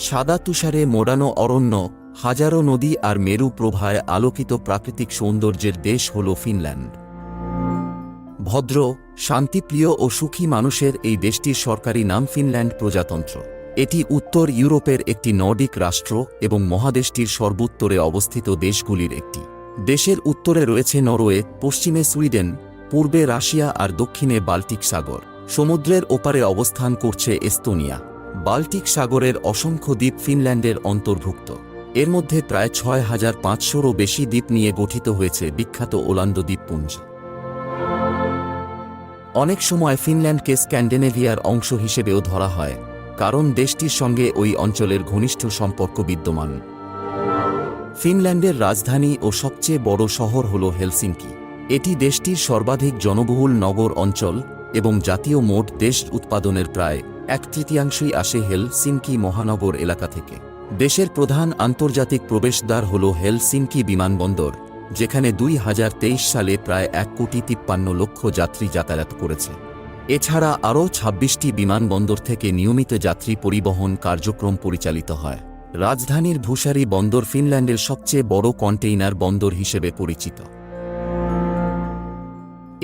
সাদা তুষারে মোড়ানো অরণ্য, হাজারো নদী আর মেরু প্রভায় আলোকিত প্রাকৃতিক সৌন্দর্যের দেশ হল ফিনল্যান্ড। ভদ্র, শান্তিপ্রিয় ও সুখী মানুষের এই দেশটির সরকারি নাম ফিনল্যান্ড প্রজাতন্ত্র। এটি উত্তর ইউরোপের একটি নর্ডিক রাষ্ট্র এবং মহাদেশটির সর্বোত্তরে অবস্থিত দেশগুলির একটি। দেশের উত্তরে রয়েছে নরওয়ে, পশ্চিমে সুইডেন, পূর্বে রাশিয়া আর দক্ষিণে বাল্টিক সাগর। সমুদ্রের ওপারে অবস্থান করছে এস্তোনিয়া। বাল্টিক সাগরের অসংখ্য দ্বীপ ফিনল্যান্ডের অন্তর্ভুক্ত। এর মধ্যে প্রায় ছয় হাজার পাঁচশোরও বেশি দ্বীপ নিয়ে গঠিত হয়েছে বিখ্যাত ওলান্ডো দ্বীপপুঞ্জ। অনেক সময় ফিনল্যান্ডকে স্ক্যান্ডেনেভিয়ার অংশ হিসেবেও ধরা হয়, কারণ দেশটির সঙ্গে ওই অঞ্চলের ঘনিষ্ঠ সম্পর্ক বিদ্যমান। ফিনল্যান্ডের রাজধানী ও সবচেয়ে বড় শহর হল হেলসিঙ্কি। এটি দেশটির সর্বাধিক জনবহুল নগর অঞ্চল এবং জাতীয় মোট দেশ উৎপাদনের প্রায় এক তৃতীয়াংশই আসে হেলসিনকি মহানগর এলাকা থেকে। দেশের প্রধান আন্তর্জাতিক প্রবেশদ্বার হল হেলসিনকি বিমানবন্দর, যেখানে দুই হাজার তেইশ সালে প্রায় এক কোটি তিপ্পান্ন লক্ষ যাত্রী যাতায়াত করেছে। এছাড়া আরও ছাব্বিশটি বিমানবন্দর থেকে নিয়মিত যাত্রী পরিবহন কার্যক্রম পরিচালিত হয়। রাজধানীর ভূসারি বন্দর ফিনল্যান্ডের সবচেয়ে বড় কন্টেইনার বন্দর হিসেবে পরিচিত।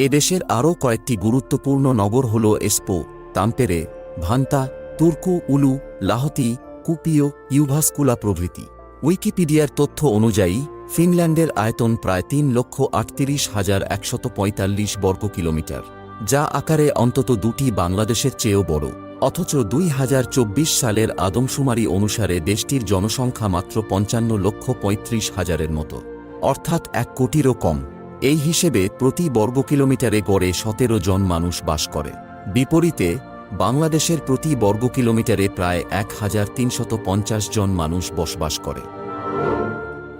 এদেশের আরও কয়েকটি গুরুত্বপূর্ণ নগর হল এসপো, তাম্পেরে ভান্তা, তুর্কু, উলু, লাহতি কুপিও ইউভাস্কুলা প্রভৃতি। উইকিপিডিয়ার তথ্য অনুযায়ী, ফিনল্যান্ডের আয়তন প্রায় তিন লক্ষ আটত্রিশ হাজার একশত পঁয়তাল্লিশ বর্গ কিলোমিটার, যা আকারে অন্তত দুটি বাংলাদেশের চেয়েও বড়। অথচ দুই হাজার চব্বিশ সালের আদমশুমারি অনুসারে দেশটির জনসংখ্যা মাত্র পঞ্চান্ন লক্ষ পঁয়ত্রিশ হাজারের মতো। অর্থাৎ এক কোটিরও কম। এই হিসেবে প্রতি বর্গ কিলোমিটারে গড়ে সতেরো জন মানুষ বাস করে। বিপরীতে বাংলাদেশের প্রতি বর্গ কিলোমিটারে প্রায় এক হাজার তিনশত পঞ্চাশ জন মানুষ বসবাস করে।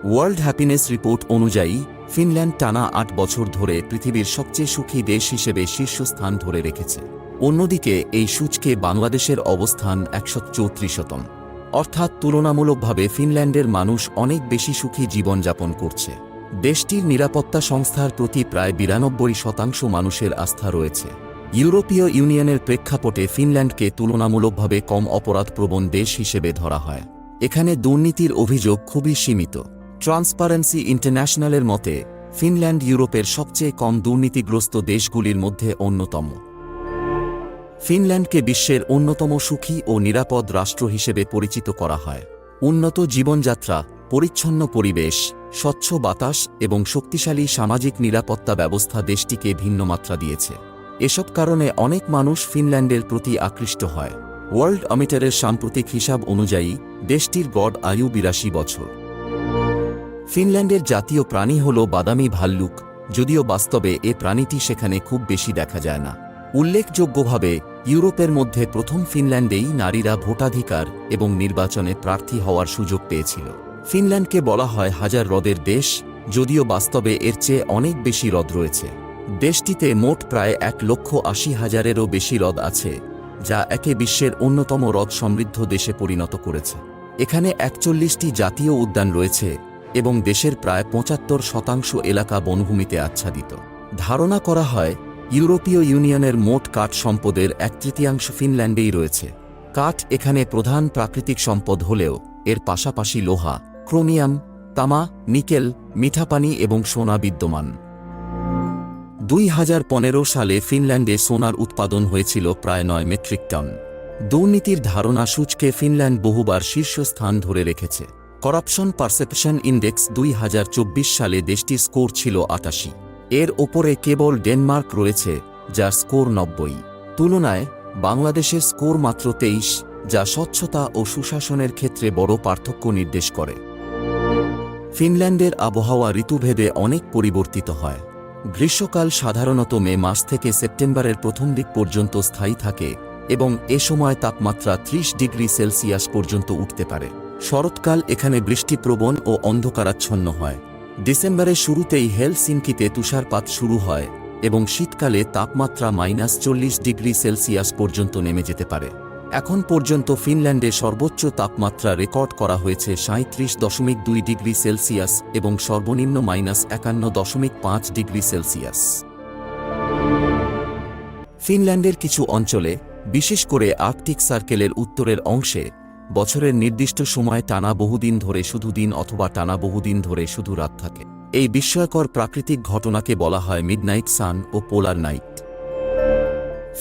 ওয়ার্ল্ড হ্যাপিনেস রিপোর্ট অনুযায়ী, ফিনল্যান্ড টানা আট বছর ধরে পৃথিবীর সবচেয়ে সুখী দেশ হিসেবে শীর্ষস্থান ধরে রেখেছে। অন্যদিকে, এই সূচকে বাংলাদেশের অবস্থান একশো চৌত্রিশতম অর্থাৎ তুলনামূলকভাবে ফিনল্যান্ডের মানুষ অনেক বেশি সুখী জীবনযাপন করছে। দেশটির নিরাপত্তা সংস্থার প্রতি প্রায় বিরানব্বই শতাংশ মানুষের আস্থা রয়েছে। ইউরোপীয় ইউনিয়নের প্রেক্ষাপটে ফিনল্যান্ডকে তুলনামূলকভাবে কম অপরাধপ্রবণ দেশ হিসেবে ধরা হয়। এখানে দুর্নীতির অভিযোগ খুবই সীমিত। ট্রান্সপারেন্সি ইন্টারন্যাশনালের মতে, ফিনল্যান্ড ইউরোপের সবচেয়ে কম দুর্নীতিগ্রস্ত দেশগুলির মধ্যে অন্যতম। ফিনল্যান্ডকে বিশ্বের অন্যতম সুখী ও নিরাপদ রাষ্ট্র হিসেবে পরিচিত করা হয়। উন্নত জীবনযাত্রা, পরিচ্ছন্ন পরিবেশ, স্বচ্ছ বাতাস এবং শক্তিশালী সামাজিক নিরাপত্তা ব্যবস্থা দেশটিকে ভিন্ন মাত্রা দিয়েছে। এসব কারণে অনেক মানুষ ফিনল্যান্ডের প্রতি আকৃষ্ট হয়। ওয়ার্ল্ড অমিটারের সাম্প্রতিক হিসাব অনুযায়ী, দেশটির গড় আয়ু বিরাশি বছর। ফিনল্যান্ডের জাতীয় প্রাণী হল বাদামি ভাল্লুক, যদিও বাস্তবে এ প্রাণীটি সেখানে খুব বেশি দেখা যায় না। উল্লেখযোগ্যভাবে, ইউরোপের মধ্যে প্রথম ফিনল্যান্ডেই নারীরা ভোটাধিকার এবং নির্বাচনে প্রার্থী হওয়ার সুযোগ পেয়েছিল। ফিনল্যান্ডকে বলা হয় হাজার হ্রদের দেশ, যদিও বাস্তবে এর চেয়ে অনেক বেশি হ্রদ রয়েছে। দেশটিতে মোট প্রায় এক লক্ষ আশি হাজারেরও বেশি হ্রদ আছে, যা একে বিশ্বের অন্যতম হ্রদ সমৃদ্ধ দেশে পরিণত করেছে। এখানে একচল্লিশটি জাতীয় উদ্যান রয়েছে এবং দেশের প্রায় পঁচাত্তর শতাংশ এলাকা বনভূমিতে আচ্ছাদিত। ধারণা করা হয়, ইউরোপীয় ইউনিয়নের মোট কাঠ সম্পদের এক তৃতীয়াংশ ফিনল্যান্ডেই রয়েছে। কাঠ এখানে প্রধান প্রাকৃতিক সম্পদ হলেও এর পাশাপাশি লোহা, ক্রোমিয়াম, তামা, নিকেল, মিঠাপানি এবং সোনা বিদ্যমান। দুই হাজার পনেরো সালে ফিনল্যান্ডে সোনার উৎপাদন হয়েছিল প্রায় নয় মেট্রিক টন। দুর্নীতির ধারণা সূচকে ফিনল্যান্ড বহুবার শীর্ষস্থান ধরে রেখেছে। করাপশন পারসেপশন ইন্ডেক্স দুই হাজার চব্বিশ সালে দেশটির স্কোর ছিল আটাশি। এর ওপরে কেবল ডেনমার্ক রয়েছে, যার স্কোর নব্বই। তুলনায়, বাংলাদেশের স্কোর মাত্র তেইশ, যা স্বচ্ছতা ও সুশাসনের ক্ষেত্রে বড় পার্থক্য নির্দেশ করে। ফিনল্যান্ডের আবহাওয়া ঋতুভেদে অনেক পরিবর্তিত হয়। গ্রীষ্মকাল সাধারণত মে মাস থেকে সেপ্টেম্বরের প্রথম দিক পর্যন্ত স্থায়ী থাকে এবং এ সময় তাপমাত্রা ত্রিশ ডিগ্রি সেলসিয়াস পর্যন্ত উঠতে পারে। শরৎকাল এখানে বৃষ্টিপ্রবণ ও অন্ধকারাচ্ছন্ন হয়। ডিসেম্বরের শুরুতেই হেলসিনকিতে তুষারপাত শুরু হয় এবং শীতকালে তাপমাত্রা মাইনাস চল্লিশ ডিগ্রি সেলসিয়াস পর্যন্ত নেমে যেতে পারে। এখন পর্যন্ত ফিনল্যান্ডে সর্বোচ্চ তাপমাত্রা রেকর্ড করা হয়েছে সাঁত্রিশ দশমিক দুই ডিগ্রি সেলসিয়াস এবং সর্বনিম্ন মাইনাস একান্ন দশমিক পাঁচ ডিগ্রি সেলসিয়াস। ফিনল্যান্ডের কিছু অঞ্চলে, বিশেষ করে আর্কটিক সার্কেলের উত্তরের অংশে, বছরের নির্দিষ্ট সময় টানা বহুদিন ধরে শুধু দিন অথবা টানা বহুদিন ধরে শুধু রাত থাকে। এই বিস্ময়কর প্রাকৃতিক ঘটনাকে বলা হয় মিডনাইট সান ও পোলার নাইট।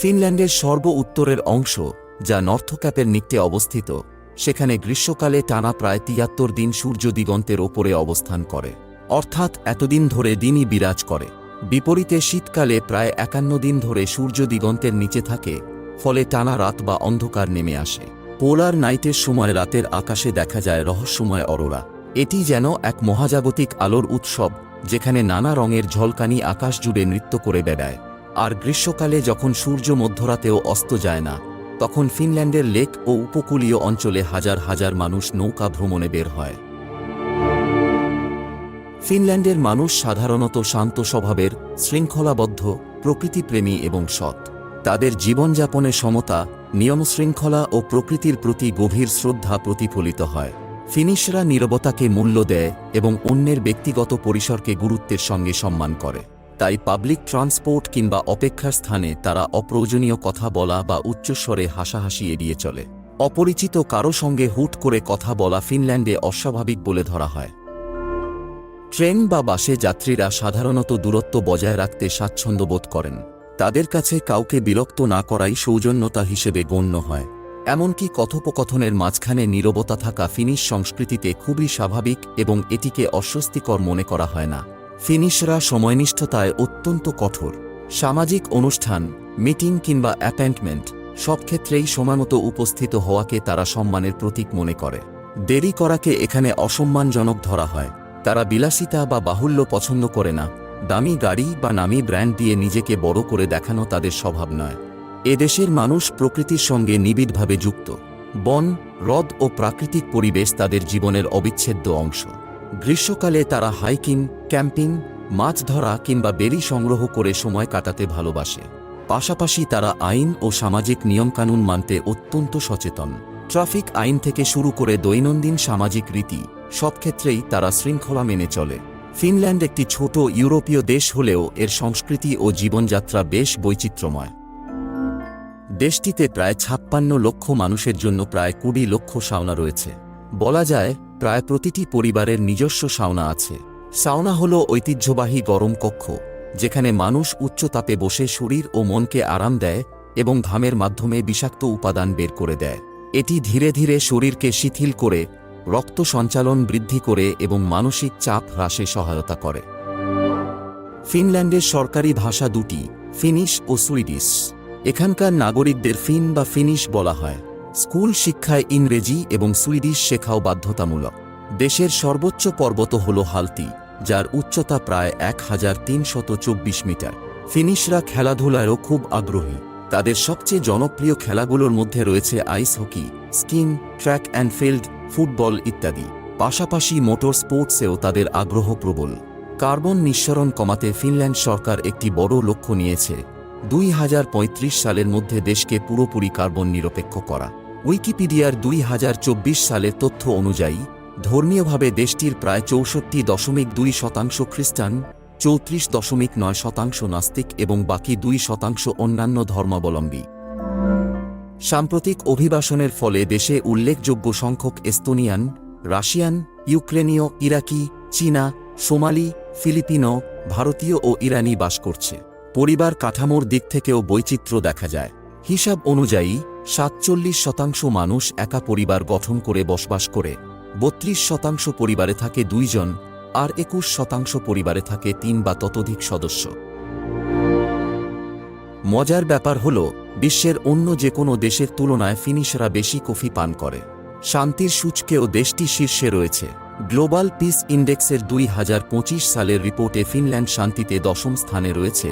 ফিনল্যান্ডের সর্ব উত্তরের অংশ যা নর্থ ক্যাপের নিকটে অবস্থিত, সেখানে গ্রীষ্মকালে টানা প্রায় তিয়াত্তর দিন সূর্য দিগন্তের ওপরে অবস্থান করে। অর্থাৎ এতদিন ধরে দিনই বিরাজ করে। বিপরীতে শীতকালে প্রায় একান্ন দিন ধরে সূর্য দিগন্তের নিচে থাকে, ফলে টানা রাত বা অন্ধকার নেমে আসে। পোলার নাইটের সময় রাতের আকাশে দেখা যায় রহস্যময় অরোরা। এটি যেন এক মহাজাগতিক আলোর উৎসব, যেখানে নানা রঙের ঝলকানি আকাশ জুড়ে নৃত্য করে বেড়ায়। আর গ্রীষ্মকালে যখন সূর্য মধ্যরাতেও অস্ত যায় না তখন ফিনল্যান্ডের লেক ও উপকূলীয় অঞ্চলে হাজার হাজার মানুষ নৌকা ভ্রমণে বের হয়। ফিনল্যান্ডের মানুষ সাধারণত শান্ত স্বভাবের, শৃঙ্খলাবদ্ধ, প্রকৃতিপ্রেমী এবং সৎ। তাদের জীবনযাপনে সমতা, নিয়মশৃঙ্খলা ও প্রকৃতির প্রতি গভীর শ্রদ্ধা প্রতিফলিত হয়। ফিনিশরা নীরবতাকে মূল্য দেয় এবং অন্যের ব্যক্তিগত পরিসরকে গুরুত্বের সঙ্গে সম্মান করে। তাই পাবলিক ট্রান্সপোর্ট কিংবা অপেক্ষার স্থানে তারা অপ্রয়োজনীয় কথা বলা বা উচ্চস্বরে হাসাহাসি এড়িয়ে চলে। অপরিচিত কারও সঙ্গে হুট করে কথা বলা ফিনল্যান্ডে অস্বাভাবিক বলে ধরা হয়। ট্রেন বা বাসে যাত্রীরা সাধারণত দূরত্ব বজায় রাখতে স্বাচ্ছন্দ্য বোধ করেন। তাদের কাছে কাউকে বিরক্ত না করাই সৌজন্যতা হিসেবে গণ্য হয়। এমনকি কথোপকথনের মাঝখানে নীরবতা থাকা ফিনিশ সংস্কৃতিতে খুবই স্বাভাবিক এবং এটিকে অস্বস্তিকর মনে করা হয় না। ফিনিশরা সময়নিষ্ঠতায় অত্যন্ত কঠোর। সামাজিক অনুষ্ঠান, মিটিং কিংবা অ্যাপয়েন্টমেন্ট সব ক্ষেত্রেই সময়মতো উপস্থিত হওয়াকে তারা সম্মানের প্রতীক মনে করে। দেরি করাকে এখানে অসম্মানজনক ধরা হয়। তারা বিলাসিতা বা বাহুল্য পছন্দ করে না। দামি গাড়ি বা নামি ব্র্যান্ড দিয়ে নিজেকে বড় করে দেখানো তাদের স্বভাব নয়। এদেশের মানুষ প্রকৃতির সঙ্গে নিবিড়ভাবে যুক্ত। বন, হ্রদ ও প্রাকৃতিক পরিবেশ তাদের জীবনের অবিচ্ছেদ্য অংশ। গ্রীষ্মকালে তারা হাইকিং, ক্যাম্পিং, মাছ ধরা কিংবা বেরি সংগ্রহ করে সময় কাটাতে ভালোবাসে। পাশাপাশি তারা আইন ও সামাজিক নিয়মকানুন মানতে অত্যন্ত সচেতন। ট্রাফিক আইন থেকে শুরু করে দৈনন্দিন সামাজিক রীতি, সব ক্ষেত্রেই তারা শৃঙ্খলা মেনে চলে। ফিনল্যান্ড একটি ছোট ইউরোপীয় দেশ হলেও এর সংস্কৃতি ও জীবনযাত্রা বেশ বৈচিত্র্যময়। দেশটিতে প্রায় ছাপ্পান্ন লক্ষ মানুষের জন্য প্রায় কুড়ি লক্ষ সাউনা রয়েছে। বলা যায় প্রায় প্রতিটি পরিবারের নিজস্ব সাউনা আছে। সাউনা হল ঐতিহ্যবাহী গরম কক্ষ, যেখানে মানুষ উচ্চ তাপে বসে শরীর ও মনকে আরাম দেয় এবং ঘামের মাধ্যমে বিষাক্ত উপাদান বের করে দেয়। এটি ধীরে ধীরে শরীরকে শিথিল করে, রক্ত সঞ্চালন বৃদ্ধি করে এবং মানসিক চাপ হ্রাসে সহায়তা করে। ফিনল্যান্ডের সরকারি ভাষা দুটি, ফিনিশ ও সুইডিশ। এখানকার নাগরিকদের ফিন বা ফিনিশ বলা হয়। স্কুল শিক্ষায় ইংরেজি এবং সুইডিশ শেখাও বাধ্যতামূলক। দেশের সর্বোচ্চ পর্বত হল হালতি, যার উচ্চতা প্রায় এক হাজার তিনশত চব্বিশ মিটার। ফিনিশরা খেলাধুলায়ও খুব আগ্রহী। তাদের সবচেয়ে জনপ্রিয় খেলাগুলোর মধ্যে রয়েছে ice hockey, skiing, track and field, football ইত্যাদি। পাশাপাশি মোটর স্পোর্টসেও তাদের আগ্রহ প্রবল। কার্বন নিঃসরণ কমাতে ফিনল্যান্ড সরকার একটি বড় লক্ষ্য নিয়েছে। দুই হাজার পঁয়ত্রিশ সালের মধ্যে দেশকে পুরোপুরি কার্বন নিরপেক্ষ করা। উইকিপিডিয়ার দুই সালের তথ্য অনুযায়ী, ধর্মীয়ভাবে দেশটির প্রায় চৌষট্টি দশমিক দুই শতাংশ খ্রিস্টান, চৌত্রিশ দশমিক নয় শতাংশ নাস্তিক এবং বাকি দুই শতাংশ অন্যান্য ধর্মাবলম্বী। সাম্প্রতিক অভিবাসনের ফলে দেশে উল্লেখযোগ্য সংখ্যক এস্তোনিয়ান, রাশিয়ান, ইউক্রেনীয়, ইরাকি, চীনা, সোমালি, ফিলিপিনো, ভারতীয় ও ইরানি বাস করছে। পরিবার কাঠামোর দিক থেকেও বৈচিত্র্য দেখা যায়। হিসাব অনুযায়ী সাতচল্লিশ শতাংশ মানুষ একা পরিবার গঠন করে বসবাস করে, বত্রিশ শতাংশ পরিবারে থাকে দুইজন, আর একুশ শতাংশ পরিবারে থাকে তিন বা ততোধিক সদস্য। মজার ব্যাপার হল, বিশ্বের অন্য যে কোনো দেশের তুলনায় ফিনিশরা বেশি কফি পান করে। শান্তির সূচকেও দেশটি শীর্ষে রয়েছে। গ্লোবাল পিস ইন্ডেক্সের দুই হাজার পঁচিশ সালের রিপোর্টে ফিনল্যান্ড শান্তিতে দশম স্থানে রয়েছে,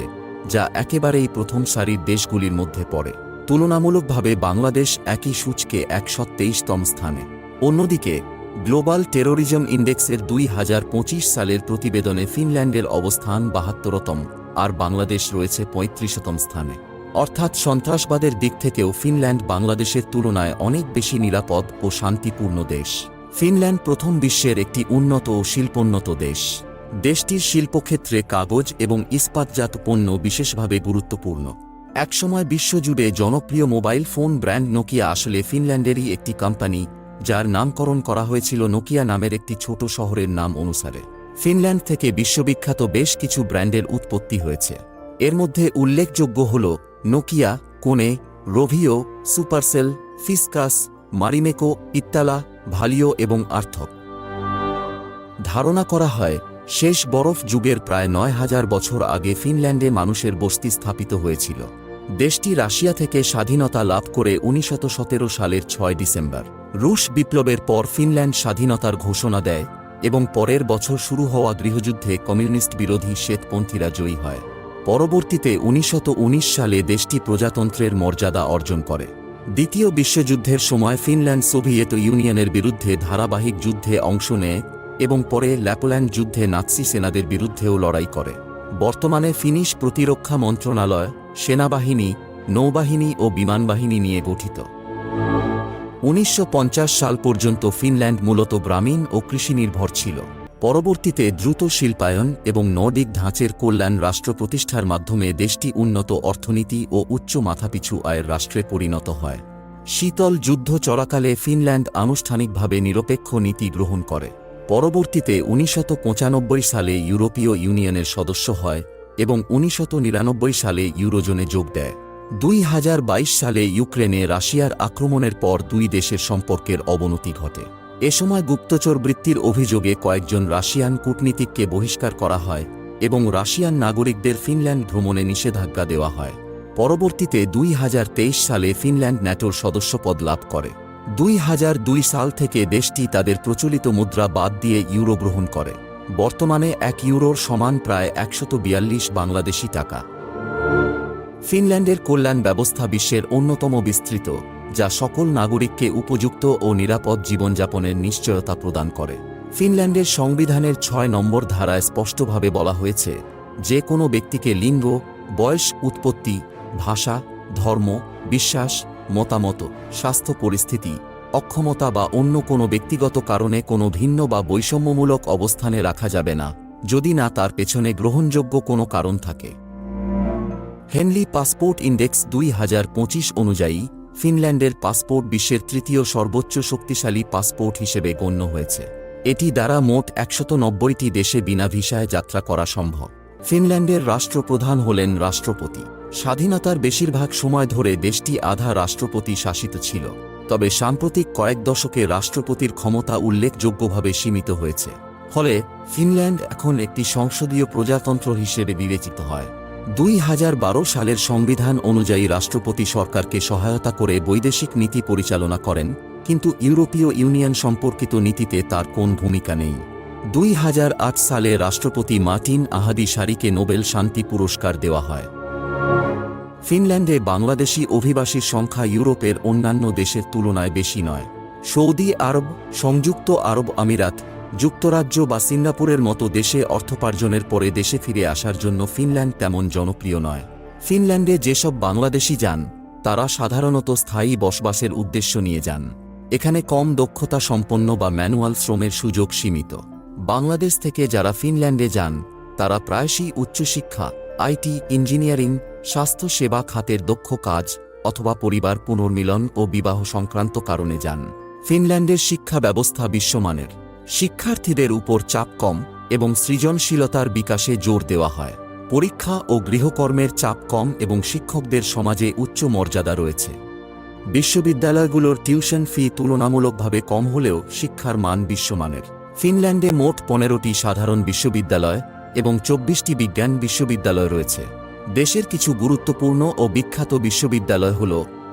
যা একেবারেই প্রথম সারির দেশগুলির মধ্যে পড়ে। তুলনামূলকভাবে বাংলাদেশ একই সূচকে একশো তেইশতম স্থানে। অন্যদিকে, গ্লোবাল টেরোরিজম ইন্ডেক্সের দুই হাজার পঁচিশ সালের প্রতিবেদনে ফিনল্যান্ডের অবস্থান বাহাত্তরতম, আর বাংলাদেশ রয়েছে পঁয়ত্রিশতম স্থানে। অর্থাৎ সন্ত্রাসবাদের দিক থেকেও ফিনল্যান্ড বাংলাদেশের তুলনায় অনেক বেশি নিরাপদ ও শান্তিপূর্ণ দেশ। ফিনল্যান্ড প্রথম বিশ্বের একটি উন্নত ও শিল্পোন্নত দেশ। দেশটির শিল্পক্ষেত্রে কাগজ এবং ইস্পাতজাত পণ্য বিশেষভাবে গুরুত্বপূর্ণ। একসময় বিশ্বজুড়ে জনপ্রিয় মোবাইল ফোন ব্র্যান্ড নোকিয়া আসলে ফিনল্যান্ডেরই একটি কোম্পানি, যার নামকরণ করা হয়েছিল নোকিয়া নামের একটি ছোট শহরের নাম অনুসারে। ফিনল্যান্ড থেকে বিশ্ববিখ্যাত বেশ কিছু ব্র্যান্ডের উৎপত্তি হয়েছে। এর মধ্যে উল্লেখযোগ্য হল নোকিয়া, কোনে, রোভিও, সুপারসেল, ফিসকাস, মারিমেকো, ইত্তালা, ভালিও এবং আর্থক। ধারণা করা হয়, শেষ বরফ যুগের প্রায় নয় হাজার বছর আগে ফিনল্যান্ডে মানুষের বস্তি স্থাপিত হয়েছিল। দেশটি রাশিয়া থেকে স্বাধীনতা লাভ করে উনিশশত সালের ছয় ডিসেম্বর। রুশ বিপ্লবের পর ফিনল্যান্ড স্বাধীনতার ঘোষণা দেয় এবং পরের বছর শুরু হওয়া গৃহযুদ্ধে কমিউনিস্ট বিরোধী শ্বেতপন্থীরা জয়ী হয়। পরবর্তীতে উনিশশত সালে দেশটি প্রজাতন্ত্রের মর্যাদা অর্জন করে। দ্বিতীয় বিশ্বযুদ্ধের সময় ফিনল্যান্ড সোভিয়েত ইউনিয়নের বিরুদ্ধে ধারাবাহিক যুদ্ধে অংশ নেয় এবং পরে ল্যাপোল্যান্ড যুদ্ধে নাৎসি সেনাদের বিরুদ্ধেও লড়াই করে। বর্তমানে ফিনিশ প্রতিরক্ষা মন্ত্রণালয় সেনাবাহিনী, নৌবাহিনী ও বিমানবাহিনী নিয়ে গঠিত। উনিশশো পঞ্চাশ সাল পর্যন্ত ফিনল্যান্ড মূলত গ্রামীণ ও কৃষি নির্ভর ছিল। পরবর্তীতে দ্রুত শিল্পায়ন এবং নর্ডিক ধাঁচের কল্যাণ রাষ্ট্র প্রতিষ্ঠার মাধ্যমে দেশটি উন্নত অর্থনীতি ও উচ্চ মাথাপিছু আয়ের রাষ্ট্রে পরিণত হয়। শীতল যুদ্ধ চলাকালে ফিনল্যান্ড আনুষ্ঠানিকভাবে নিরপেক্ষ নীতি গ্রহণ করে। পরবর্তীতে উনিশশত সালে ইউরোপীয় ইউনিয়নের সদস্য হয় এবং উনিশশত সালে ইউরোজোনে যোগ দেয়। দুই হাজার বাইশ সালে ইউক্রেনে রাশিয়ার আক্রমণের পর দুই দেশের সম্পর্কের অবনতি ঘটে। এ সময় গুপ্তচর বৃত্তির অভিযোগে কয়েকজন রাশিয়ান কূটনীতিককে বহিষ্কার করা হয় এবং রাশিয়ান নাগরিকদের ফিনল্যান্ড ভ্রমণে নিষেধাজ্ঞা দেওয়া হয়। পরবর্তীতে দুই হাজার তেইশ সালে ফিনল্যান্ড ন্যাটোর সদস্যপদ লাভ করে। দুই দুই সাল থেকে দেশটি তাদের প্রচলিত মুদ্রা বাদ দিয়ে ইউরো গ্রহণ করে। বর্তমানে এক ইউরোর সমান প্রায় একশত বিয়াল্লিশ বাংলাদেশি টাকা। ফিনল্যান্ডের কল্যাণ ব্যবস্থা বিশ্বের অন্যতম বিস্তৃত, যা সকল নাগরিককে উপযুক্ত ও নিরাপদ জীবনযাপনের নিশ্চয়তা প্রদান করে। ফিনল্যান্ডের সংবিধানের ছয় নম্বর ধারায় স্পষ্টভাবে বলা হয়েছে, যে কোনো ব্যক্তিকে লিঙ্গ, বয়স, উৎপত্তি, ভাষা, ধর্ম, বিশ্বাস, মতামত, স্বাস্থ্য পরিস্থিতি অক্ষমতা বা অন্য কোনো ব্যক্তিগত কারণে কোনো ভিন্ন বা বৈষম্যমূলক অবস্থানে রাখা যাবে না, যদি না তার পেছনে গ্রহণযোগ্য কোনো কারণ থাকে। হেনলি পাসপোর্ট ইন্ডেক্স দুই হাজার পঁচিশ অনুযায়ী, ফিনল্যান্ডের পাসপোর্ট বিশ্বের তৃতীয় সর্বোচ্চ শক্তিশালী পাসপোর্ট হিসেবে গণ্য হয়েছে। এটি দ্বারা মোট একশত নব্বইটি দেশে বিনা ভিসায় যাত্রা করা সম্ভব। ফিনল্যান্ডের রাষ্ট্রপ্রধান হলেন রাষ্ট্রপতি। স্বাধীনতার বেশিরভাগ সময় ধরে দেশটি আধা রাষ্ট্রপতি শাসিত ছিল। তবে সাম্প্রতিক কয়েক দশকে রাষ্ট্রপতির ক্ষমতা উল্লেখযোগ্যভাবে সীমিত হয়েছে। ফলে ফিনল্যান্ড এখন একটি সংসদীয় প্রজাতন্ত্র হিসেবে বিবেচিত হয়। দুই হাজার বারো সালের সংবিধান অনুযায়ী রাষ্ট্রপতি সরকারকে সহায়তা করে বৈদেশিক নীতি পরিচালনা করেন, কিন্তু ইউরোপীয় ইউনিয়ন সম্পর্কিত নীতিতে তার কোন ভূমিকা নেই। দুই হাজার আট সালে রাষ্ট্রপতি মার্টিন আহাদি সারিকে নোবেল শান্তি পুরস্কার দেওয়া হয়। ফিনল্যান্ডে বাংলাদেশি অভিবাসীর সংখ্যা ইউরোপের অন্যান্য দেশের তুলনায় বেশি নয়। সৌদি আরব, সংযুক্ত আরব আমিরাত, যুক্তরাজ্য বা সিঙ্গাপুরের মতো দেশে অর্থোপার্জনের পরে দেশে ফিরে আসার জন্য ফিনল্যান্ড তেমন জনপ্রিয় নয়। ফিনল্যান্ডে যেসব বাংলাদেশি যান, তারা সাধারণত স্থায়ী বসবাসের উদ্দেশ্য নিয়ে যান। এখানে কম দক্ষতা সম্পন্ন বা ম্যানুয়াল শ্রমের সুযোগ সীমিত। বাংলাদেশ থেকে যারা ফিনল্যান্ডে যান, তারা প্রায়শই উচ্চশিক্ষা আইটি, ইঞ্জিনিয়ারিং, স্বাস্থ্য সেবা খাতের দক্ষ কাজ অথবা পরিবার পুনর্মিলন ও বিবাহ সংক্রান্ত কারণে যান। ফিনল্যান্ডের শিক্ষা ব্যবস্থা বিশ্বমানের। শিক্ষার্থীদের উপর চাপ কম এবং সৃজনশীলতার বিকাশে জোর দেওয়া হয়। পরীক্ষা ও গৃহকর্মের চাপ কম এবং শিক্ষকদের সমাজে উচ্চ মর্যাদা রয়েছে। বিশ্ববিদ্যালয়গুলোর টিউশন ফি তুলনামূলকভাবে কম হলেও শিক্ষার মান বিশ্বমানের। ফিনল্যান্ডে মোট পনেরোটি সাধারণ বিশ্ববিদ্যালয় এবং চব্বিশটি বিজ্ঞান বিশ্ববিদ্যালয় রয়েছে। দেশের কিছু গুরুত্বপূর্ণ ও বিখ্যাত বিশ্ববিদ্যালয় হল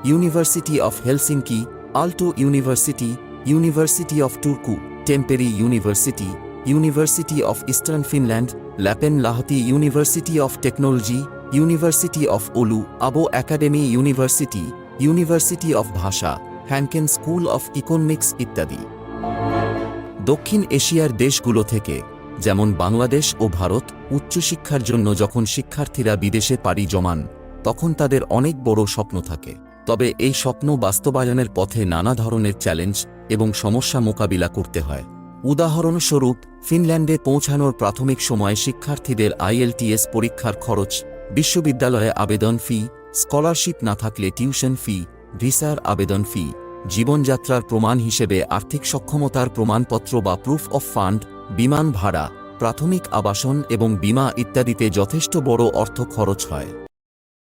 university of Helsinki, Aalto university university of Turku Tampere university university of eastern Finland, Lappeenranta Lahti university of technology, university of Oulu, Abo academy university university of ভাষা, হ্যানকেন স্কুল অফ ইকোনমিক্স ইত্যাদি। দক্ষিণ এশিয়ার দেশগুলো থেকে যেমন বাংলাদেশ ও ভারত উচ্চশিক্ষার জন্য যখন শিক্ষার্থীরা বিদেশে পাড়ি জমান, তখন তাদের অনেক বড় স্বপ্ন থাকে। তবে এই স্বপ্ন বাস্তবায়নের পথে নানা ধরনের চ্যালেঞ্জ এবং সমস্যা মোকাবিলা করতে হয়। উদাহরণস্বরূপ, ফিনল্যান্ডে পৌঁছানোর প্রাথমিক সময়ে শিক্ষার্থীদের আইএলটিএস পরীক্ষার খরচ, বিশ্ববিদ্যালয়ে আবেদন ফি, স্কলারশিপ না থাকলে টিউশন ফি, ভিসার আবেদন ফি, জীবনযাত্রার প্রমাণ হিসেবে আর্থিক সক্ষমতার প্রমাণপত্র বা প্রুফ অফ ফান্ড বিমান ভাড়া, প্রাথমিক আবাসন এবং বীমা ইত্যাদিতে যথেষ্ট বড় অর্থ খরচ হয়।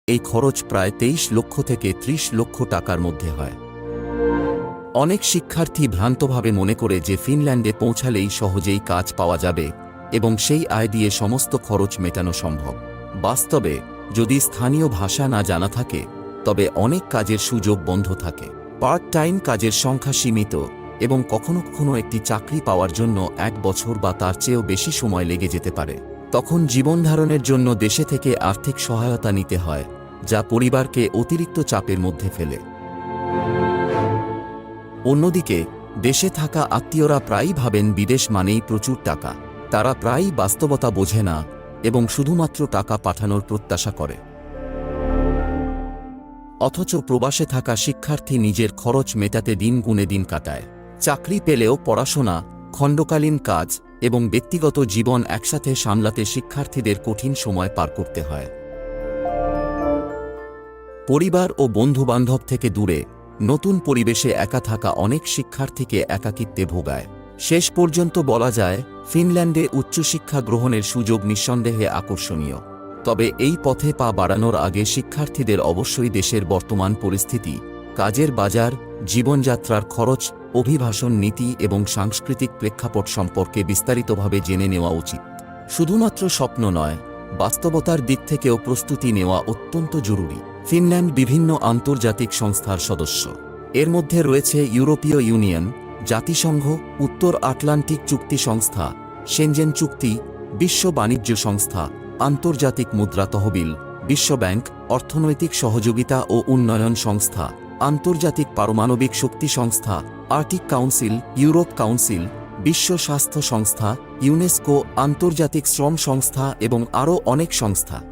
এই খরচ প্রায় তেইশ লক্ষ থেকে ত্রিশ লক্ষ টাকার মধ্যে হয়। অনেক শিক্ষার্থী ভ্রান্তভাবে মনে করে যে ফিনল্যান্ডে পৌঁছালেই সহজেই কাজ পাওয়া যাবে এবং সেই আয় দিয়ে সমস্ত খরচ মেটানো সম্ভব। বাস্তবে, যদি স্থানীয় ভাষা না জানা থাকে, তবে অনেক কাজের সুযোগ বন্ধ থাকে। পার্ট টাইম কাজের সংখ্যা সীমিত। এবং কখনো কখনো একটি চাকরি পাওয়ার জন্য এক বছর বা তার চেয়েও বেশি সময় লেগে যেতে পারে। তখন জীবনধারণের জন্য দেশে থেকে আর্থিক সহায়তা নিতে হয়, যা পরিবারকে অতিরিক্ত চাপের মধ্যে ফেলে। অন্যদিকে, দেশে থাকা আত্মীয়রা প্রায়ই ভাবেন বিদেশ মানেই প্রচুর টাকা। তারা প্রায়ই বাস্তবতা বোঝে না এবং শুধুমাত্র টাকা পাঠানোর প্রত্যাশা করে। অথচ প্রবাসে থাকা শিক্ষার্থী নিজের খরচ মেটাতে দিন গুনে দিন কাটায়। চাকরি পেলেও পড়াশোনা, খণ্ডকালীন কাজ এবং ব্যক্তিগত জীবন একসাথে সামলাতে শিক্ষার্থীদের কঠিন সময় পার করতে হয়। পরিবার ও বন্ধুবান্ধব থেকে দূরে, নতুন পরিবেশে একা থাকা অনেক শিক্ষার্থীকে একাকিত্বে ভোগায়। শেষ পর্যন্ত বলা যায়, ফিনল্যান্ডে উচ্চশিক্ষা গ্রহণের সুযোগ নিঃসন্দেহে আকর্ষণীয়। তবে এই পথে পা বাড়ানোর আগে শিক্ষার্থীদের অবশ্যই দেশের বর্তমান পরিস্থিতি, কাজের বাজার জীবনযাত্রার খরচ অভিভাষণ নীতি এবং সাংস্কৃতিক প্রেক্ষাপট সম্পর্কে বিস্তারিতভাবে জেনে নেওয়া উচিত। শুধুমাত্র স্বপ্ন নয়, বাস্তবতার দিক থেকেও প্রস্তুতি নেওয়া অত্যন্ত জরুরি। ফিনল্যান্ড বিভিন্ন আন্তর্জাতিক সংস্থার সদস্য। এর মধ্যে রয়েছে ইউরোপীয় ইউনিয়ন, জাতিসংঘ, উত্তর আটলান্টিক চুক্তি সংস্থা, সেনজেন চুক্তি, বিশ্ব বাণিজ্য সংস্থা, আন্তর্জাতিক মুদ্রা তহবিল বিশ্বব্যাংক অর্থনৈতিক সহযোগিতা ও উন্নয়ন সংস্থা। আন্তর্জাতিক পারমাণবিক শক্তি সংস্থা আর্টিক কাউন্সিল, ইউরোপ কাউন্সিল, বিশ্ব স্বাস্থ্য সংস্থা, ইউনেস্কো, আন্তর্জাতিক শ্রম সংস্থা এবং আরও অনেক সংস্থা।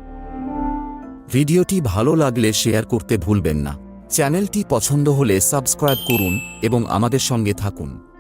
ভিডিওটি ভালো লাগলে শেয়ার করতে ভুলবেন না। চ্যানেলটি পছন্দ হলে সাবস্ক্রাইব করুন এবং আমাদের সঙ্গে থাকুন।